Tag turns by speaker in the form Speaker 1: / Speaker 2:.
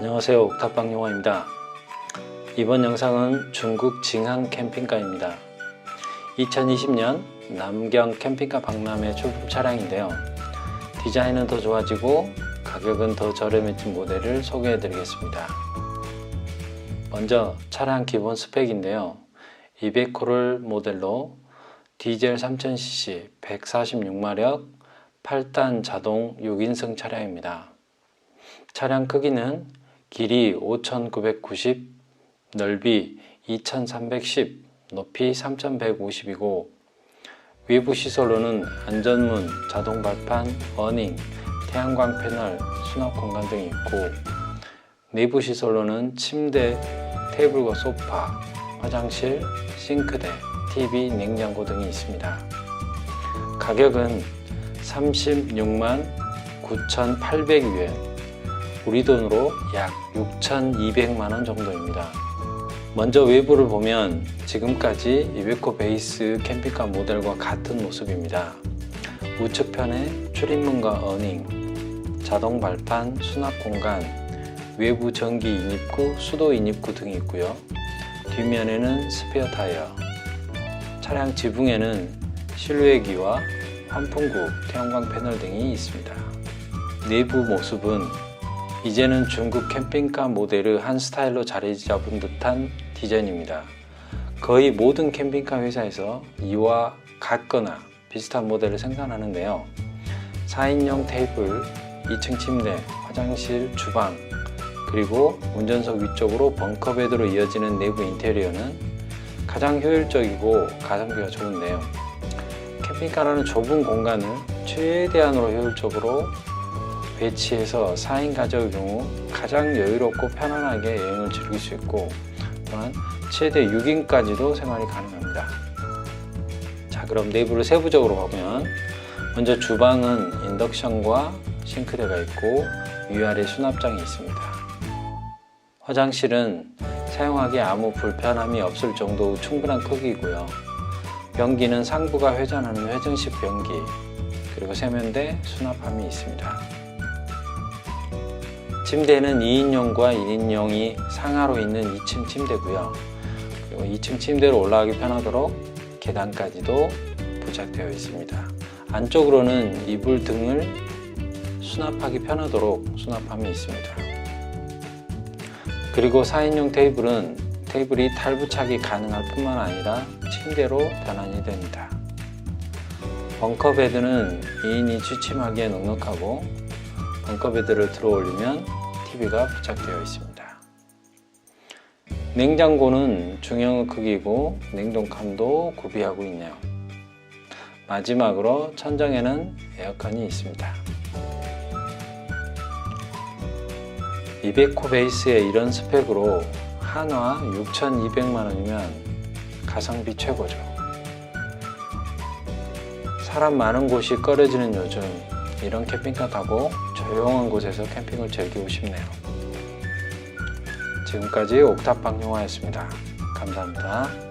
Speaker 1: 안녕하세요. 옥탑방 용화입니다. 이번 영상은 중국 징항 캠핑카입니다. 2020년 남경 캠핑카 박람회 출품 차량인데요. 디자인은 더 좋아지고 가격은 더 저렴해진 모델을 소개해 드리겠습니다. 먼저 차량 기본 스펙인데요. 200호를 모델로 디젤 3000cc 146마력 8단 자동 6인승 차량입니다. 차량 크기는 길이 5990, 넓이 2310, 높이 3150이고 외부 시설로는 안전문, 자동 발판, 어닝, 태양광 패널, 수납 공간 등이 있고 내부 시설로는 침대, 테이블과 소파, 화장실, 싱크대, TV, 냉장고 등이 있습니다. 가격은 36만 9,800위엔 우리 돈으로 약 6,200만 원 정도입니다. 먼저 외부를 보면 지금까지 이베코 베이스 캠핑카 모델과 같은 모습입니다. 우측편에 출입문과 어닝, 자동 발판, 수납 공간, 외부 전기 인입구, 수도 인입구 등이 있고요. 뒷면에는 스페어 타이어, 차량 지붕에는 실외기와 환풍구, 태양광 패널 등이 있습니다. 내부 모습은 이제는 중국 캠핑카 모델의 한 스타일로 자리 잡은 듯한 디자인입니다. 거의 모든 캠핑카 회사에서 이와 같거나 비슷한 모델을 생산하는데요. 4인용 테이블, 2층 침대, 화장실, 주방, 그리고 운전석 위쪽으로 벙커베드로 이어지는 내부 인테리어는 가장 효율적이고 가성비가 좋은데요. 캠핑카라는 좁은 공간을 최대한으로 효율적으로 배치해서 4인 가족의 경우 가장 여유롭고 편안하게 여행을 즐길 수 있고 또한 최대 6인까지도 생활이 가능합니다. 자 그럼 내부를 세부적으로 보면 먼저 주방은 인덕션과 싱크대가 있고 위아래 수납장이 있습니다. 화장실은 사용하기에 아무 불편함이 없을 정도의 충분한 크기이고요. 변기는 상부가 회전하는 회전식 변기 그리고 세면대 수납함이 있습니다. 침대는 2인용과 1인용이 상하로 있는 2층 침대고요. 그리고 2층 침대로 올라가기 편하도록 계단까지도 부착되어 있습니다. 안쪽으로는 이불 등을 수납하기 편하도록 수납함이 있습니다. 그리고 4인용 테이블은 테이블이 탈부착이 가능할 뿐만 아니라 침대로 변환이 됩니다. 벙커 베드는 2인이 취침하기에 넉넉하고 벙커 베드를 들어 올리면 TV가 부착되어 있습니다. 냉장고는 중형 크기고 냉동칸도 구비하고 있네요. 마지막으로 천장에는 에어컨이 있습니다. 이베코 베이스의 이런 스펙으로 한화 6,200만 원이면 가성비 최고죠. 사람 많은 곳이 꺼려지는 요즘 이런 캠핑카 타고 조용한 곳에서 캠핑을 즐기고 싶네요. 지금까지 옥탑방 영화였습니다. 감사합니다.